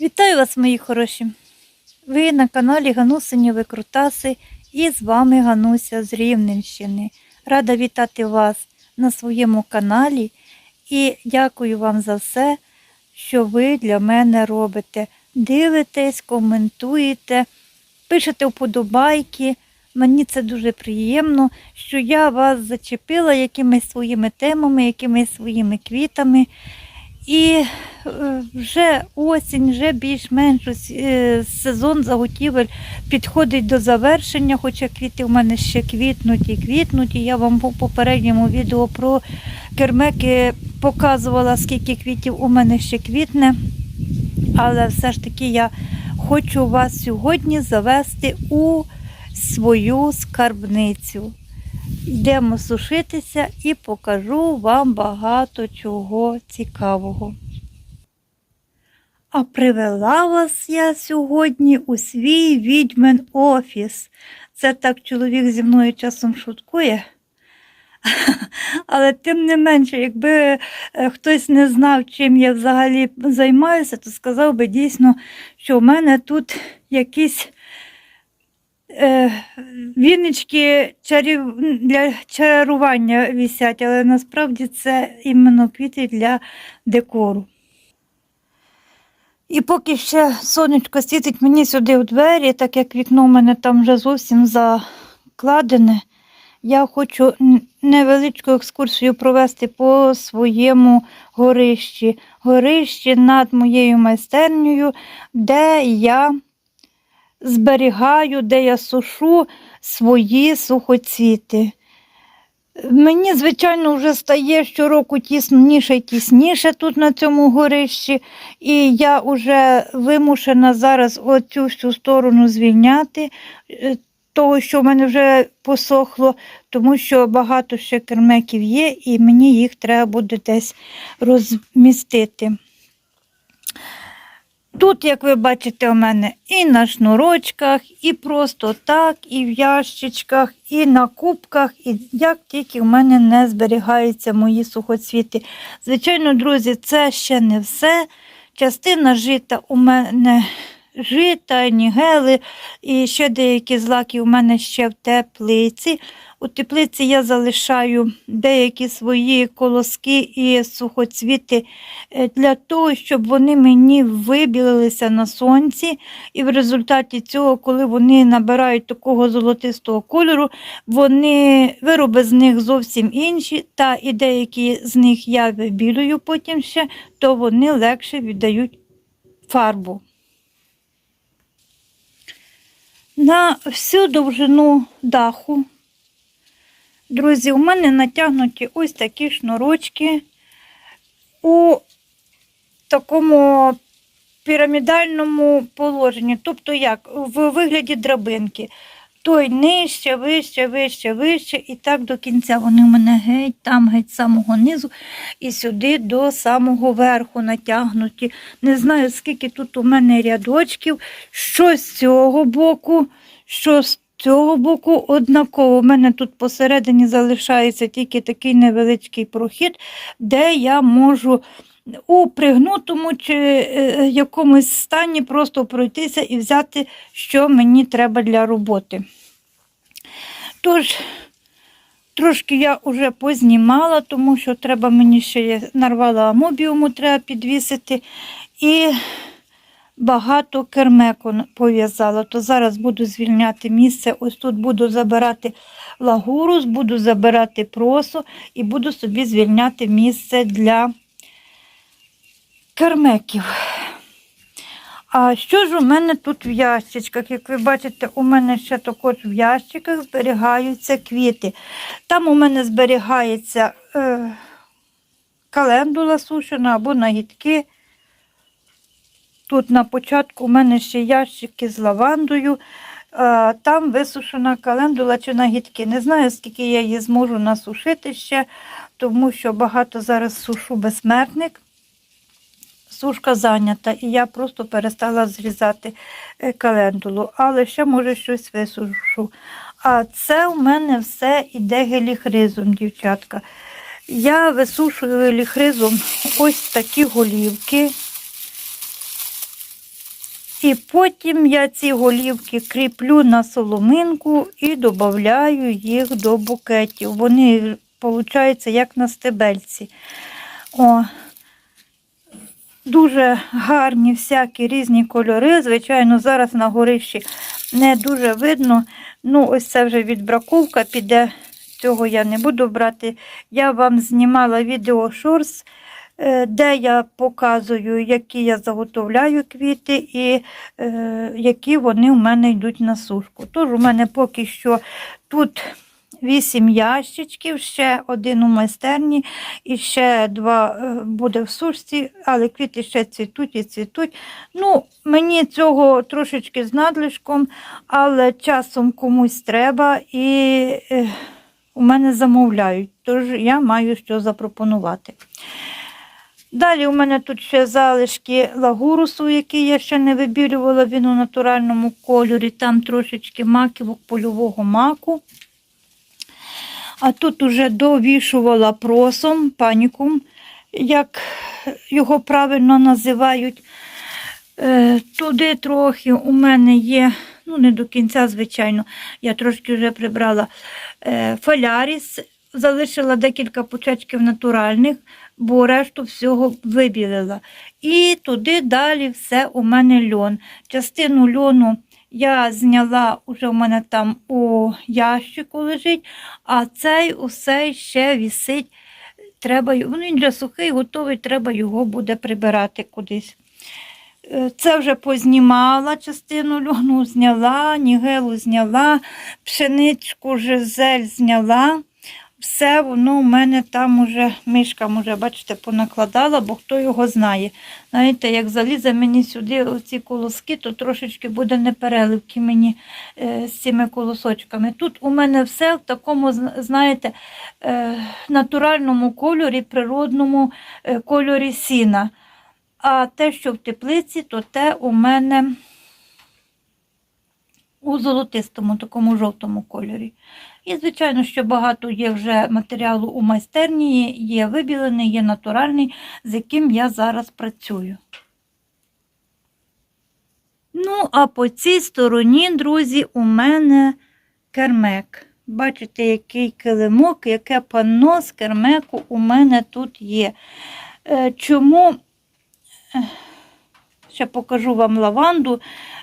Вітаю вас, мої хороші! Ви на каналі Ганусині Викрутаси і з вами Гануся з Рівненщини. Рада вітати вас на своєму каналі і дякую вам за все, що ви для мене робите. Дивитесь, коментуєте, пишете вподобайки. Мені це дуже приємно, що я вас зачепила якимись своїми темами, якимись своїми квітами. І е, вже осінь, вже більш-менш е, сезон заготівель підходить до завершення, хоча квіти в мене ще квітнуть і квітнуть. І я вам у попередньому відео про кермеки показувала, скільки квітів у мене ще квітне. Але все ж таки я хочу вас сьогодні завести у свою скарбницю. Йдемо сушитися і покажу вам багато чого цікавого. А привела вас я сьогодні у свій відьмин офіс. Це так чоловік зі мною часом шуткує. Але тим не менше, якби е, хтось не знав, чим я взагалі займаюся, то сказав би дійсно, що в мене тут якісь віночки чарів... для чарування висять, але насправді це іменно квіти для декору. І поки ще сонечко світить мені сюди у двері, так як вікно в мене там вже зовсім закладене, я хочу невеличку екскурсію провести по своєму горищі. Горищі над моєю майстернею, де я зберігаю, де я сушу свої сухоцвіти. Мені, звичайно, вже стає щороку тісніше і тісніше тут на цьому горищі, і я вже вимушена зараз оцю всю сторону звільняти, е, того, що в мене вже посохло, тому що багато ще кермеків є, і мені їх треба буде десь розмістити. Тут, як ви бачите, у мене і на шнурочках, і просто так, і в ящичках, і на кубках, і як тільки в мене не зберігаються мої сухоцвіти. Звичайно, друзі, це ще не все. Частина жита у мене жита, нігели, і ще деякі злаки у мене ще в теплиці. У теплиці я залишаю деякі свої колоски і сухоцвіти е, для того, щоб вони мені вибілилися на сонці. І в результаті цього, коли вони набирають такого золотистого кольору, вони вироби з них зовсім інші, та і деякі з них я вибілюю потім ще, то вони легше віддають фарбу. На всю довжину даху. Друзі, у мене натягнуті ось такі шнурочки у такому пірамідальному положенні, тобто як? В вигляді драбинки. Той нижче, вище, вище, вище, і так до кінця. Вони у мене геть, там, геть з самого низу і сюди до самого верху натягнуті. Не знаю, скільки тут у мене рядочків, що з цього боку, що з цього боку однаково. У мене тут посередині залишається тільки такий невеличкий прохід, де я можу у пригнутому чи е, якомусь стані просто пройтися і взяти, що мені треба для роботи. Тож, трошки я вже познімала, тому що треба мені ще я нарвала амобіуму, треба підвісити. І багато кермеку пов'язала, то зараз буду звільняти місце. Ось тут буду забирати лагурус, буду забирати просу і буду собі звільняти місце для кермеків. А що ж у мене тут в ящичках? Як ви бачите, у мене ще також в ящиках зберігаються квіти. Там у мене зберігається е, календула сушена або нагідки. Тут на початку у мене ще ящики з лавандою. а, Там висушена календула чи нагідки. Не знаю, скільки я її зможу насушити ще, тому що багато зараз сушу безсмертник. Сушка зайнята, і я просто перестала зрізати е, календулу, але ще, може, щось висушу. А це у мене все іде геліхризом, дівчатка. Я висушую геліхризом ось такі голівки. І потім я ці голівки кріплю на соломинку і додаю їх до букетів. Вони, виходить, як на стебельці. О, дуже гарні всякі різні кольори. Звичайно, зараз на горищі не дуже видно. Ну, ось це вже відбраковка піде. Цього я не буду брати. Я вам знімала відео шорс, е, де я показую, які я заготовляю квіти і е, які вони у мене йдуть на сушку. Тож у мене поки що тут 8 ящичків, ще один у майстерні і ще два е, буде в сушці, але квіти ще цвітуть і цвітуть. Ну, мені цього трошечки з надлишком, але часом комусь треба і е, у мене замовляють, тож я маю що запропонувати. Далі у мене тут ще залишки лагурусу, який я ще не вибілювала, він у натуральному кольорі, там трошечки маківок польового маку. А тут уже довішувала просом, панікум, як його правильно називають. Е, Туди трохи у мене є, ну не до кінця, звичайно, я трошки вже прибрала е, фоляріс, залишила декілька почечків натуральних, бо решту всього вибілила. І туди далі все у мене льон. Частину льону я зняла, уже в мене там у ящику лежить, а цей усе ще вісить. Треба, ну, він вже сухий, готовий, треба його буде прибирати кудись. Е, Це вже познімала частину льону, зняла, нігелу зняла, пшеничку жизель зняла. Все воно у мене там уже мишка, може, бачите, понакладала, бо хто його знає. Знаєте, як залізе мені сюди оці колоски, то трошечки буде непереливки мені е, з цими колосочками. Тут у мене все в такому, знаєте, е, натуральному кольорі, природному е, кольорі сіна. А те, що в теплиці, то те у мене у золотистому, такому жовтому кольорі. І, звичайно, що багато є вже матеріалу у майстерні, є вибілений, є натуральний, з яким я зараз працюю. Ну, а по цій стороні, друзі, у мене кермек. Бачите, який килимок, яке панно з кермеку у мене тут є. Е, Чому ще покажу вам лаванду.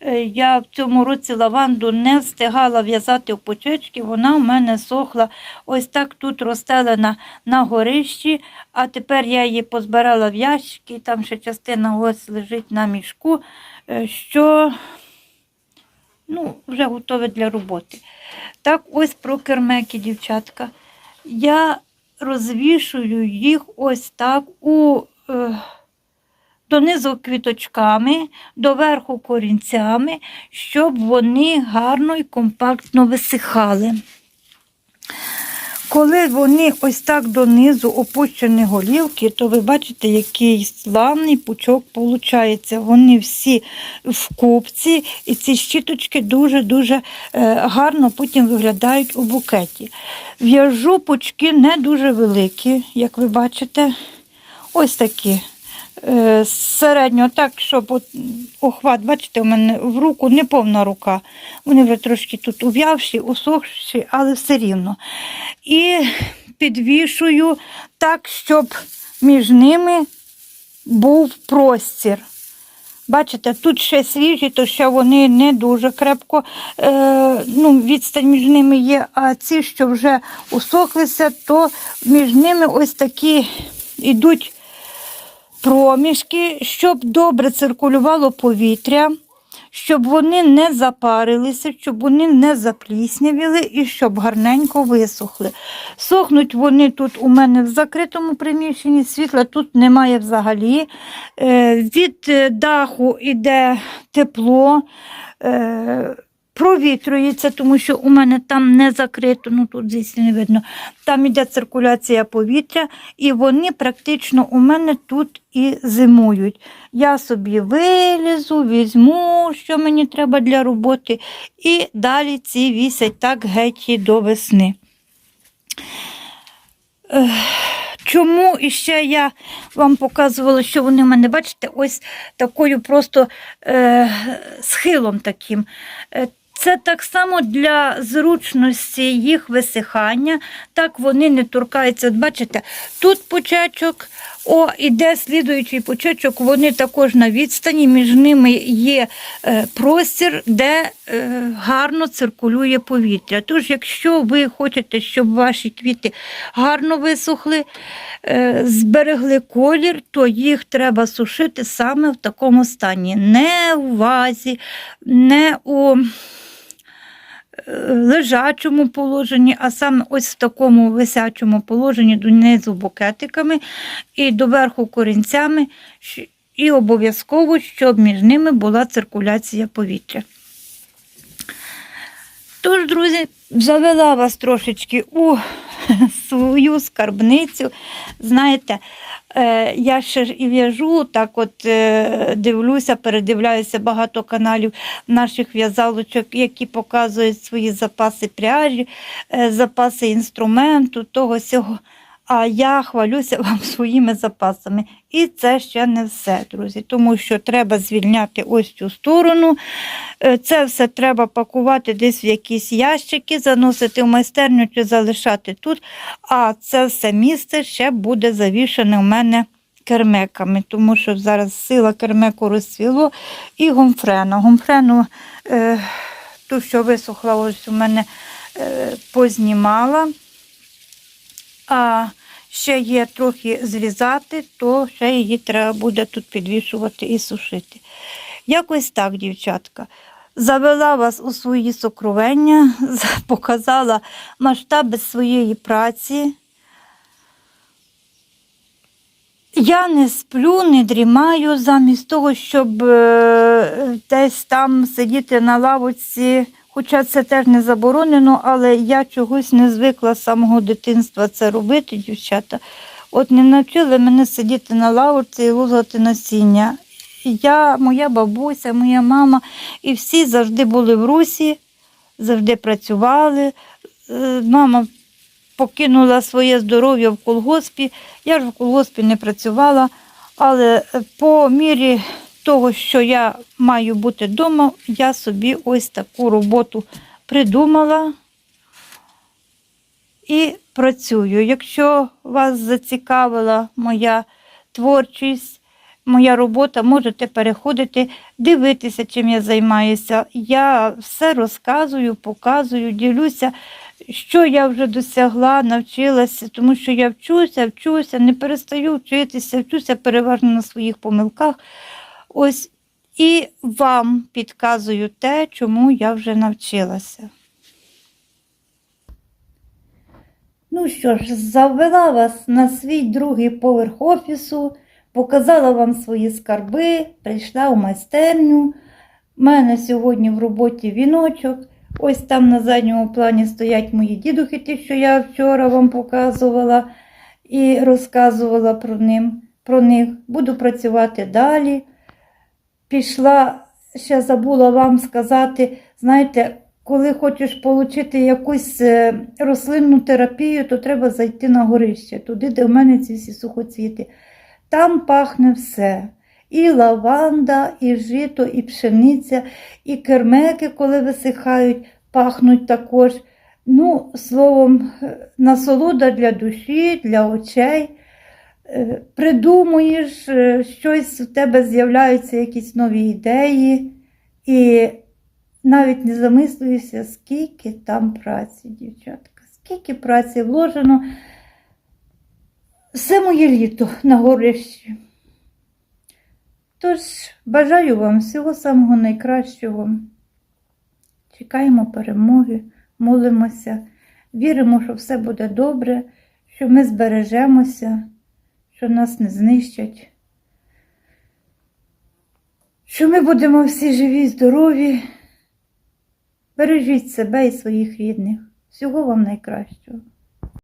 Е, Я в цьому році лаванду не встигала в'язати в почечки, вона у мене сохла ось так тут розстелена на горищі, а тепер я її позбирала в ящики, там ще частина ось лежить на мішку, е, що ну, вже готове для роботи. Так, ось про кермеки, дівчатка. Я розвішую їх ось так у. Е, донизу квіточками, доверху корінцями, щоб вони гарно і компактно висихали. Коли вони ось так донизу опущені голівки, то ви бачите, який славний пучок виходить. Вони всі в купці, і ці щіточки дуже-дуже е, гарно потім виглядають у букеті. В'яжу пучки не дуже великі, як ви бачите. Ось такі середньо, так, щоб охват, бачите, у мене в руку не повна рука. Вони вже трошки тут ув'явші, усохші, але все рівно. І підвішую так, щоб між ними був простір. Бачите, тут ще свіжі, то ще вони не дуже крепко, е, ну, відстань між ними є, а ці, що вже усохлися, то між ними ось такі йдуть проміжки, щоб добре циркулювало повітря, щоб вони не запарилися, щоб вони не запліснявіли і щоб гарненько висохли. Сохнуть вони тут у мене в закритому приміщенні, світла тут немає взагалі. Е, Від е, даху йде тепло. Е, Провітрюється, тому що у мене там не закрито, ну тут звісно не видно. Там іде циркуляція повітря, і вони практично у мене тут і зимують. Я собі вилізу, візьму, що мені треба для роботи, і далі ці вісять так геть і до весни. Чому іще я вам показувала, що вони в мене, бачите, ось такою просто е, схилом таким. Це так само для зручності їх висихання, так вони не торкаються. От Бачите, тут почечок, о, іде слідуючий почечок, вони також на відстані, між ними є е, простір, де е, гарно циркулює повітря. Тож, якщо ви хочете, щоб ваші квіти гарно висохли, е, зберегли колір, то їх треба сушити саме в такому стані. Не у вазі, не у лежачому положенні, а саме ось в такому висячому положенні донизу букетиками і доверху корінцями, і обов'язково, щоб між ними була циркуляція повітря. Тож, друзі, завела вас трошечки у свою скарбницю. Знаєте, е, я ще ж і в'яжу, так от е, дивлюся, передивляюся багато каналів наших в'язалочок, які показують свої запаси пряжі, е, запаси інструменту, того сього. А я хвалюся вам своїми запасами. І це ще не все, друзі, тому що треба звільняти ось цю сторону. Е, Це все треба пакувати десь в якісь ящики, заносити в майстерню чи залишати тут. А це все місце ще буде завішане у мене кермеками, тому що зараз сила кермеку розцвіло і гомфрена. Гомфрену, е, ту, що висохла, ось у мене е, познімала. А ще є трохи зрізати, то ще її треба буде тут підвішувати і сушити. Якось так, дівчатка. Завела вас у свої сокровення, показала масштаби своєї праці. Я не сплю, не дрімаю замість того, щоб е, десь там сидіти на лавочці, хоча це теж не заборонено, але я чогось не звикла з самого дитинства це робити, дівчата. От не навчили мене сидіти на лавочці і лузати насіння. Я, моя бабуся, моя мама, і всі завжди були в русі, завжди працювали. Е, Мама покинула своє здоров'я в колгоспі. Я ж в колгоспі не працювала, але е, по мірі того, що я маю бути вдома, я собі ось таку роботу придумала і працюю. Якщо вас зацікавила моя творчість, моя робота, можете переходити, дивитися, чим я займаюся. Я все розказую, показую, ділюся, що я вже досягла, навчилася, тому що я вчуся, вчуся, не перестаю вчитися, вчуся переважно на своїх помилках. Ось і вам підказую те, чому я вже навчилася. Ну що ж, завела вас на свій другий поверх офісу, показала вам свої скарби, прийшла у майстерню. У мене сьогодні в роботі віночок. Ось там на задньому плані стоять мої дідухи, ті, що я вчора вам показувала і розказувала про, ним, про них. Буду працювати далі. Пішла, ще забула вам сказати, знаєте, коли хочеш отримати якусь е, рослинну терапію, то треба зайти на горище, туди, де в мене ці всі сухоцвіти. Там пахне все. І лаванда, і жито, і пшениця, і кермеки, коли висихають, пахнуть також. Ну, словом, е, насолода для душі, для очей. Е, Придумуєш, е, щось у тебе з'являються якісь нові ідеї, і навіть не замислюєшся, скільки там праці, дівчатка, скільки праці вложено. Все моє літо на горищі. Тож бажаю вам всього самого найкращого. Чекаємо перемоги, молимося, віримо, що все буде добре, що ми збережемося, що нас не знищать, що ми будемо всі живі здорові. Бережіть себе і своїх рідних. Всього вам найкращого.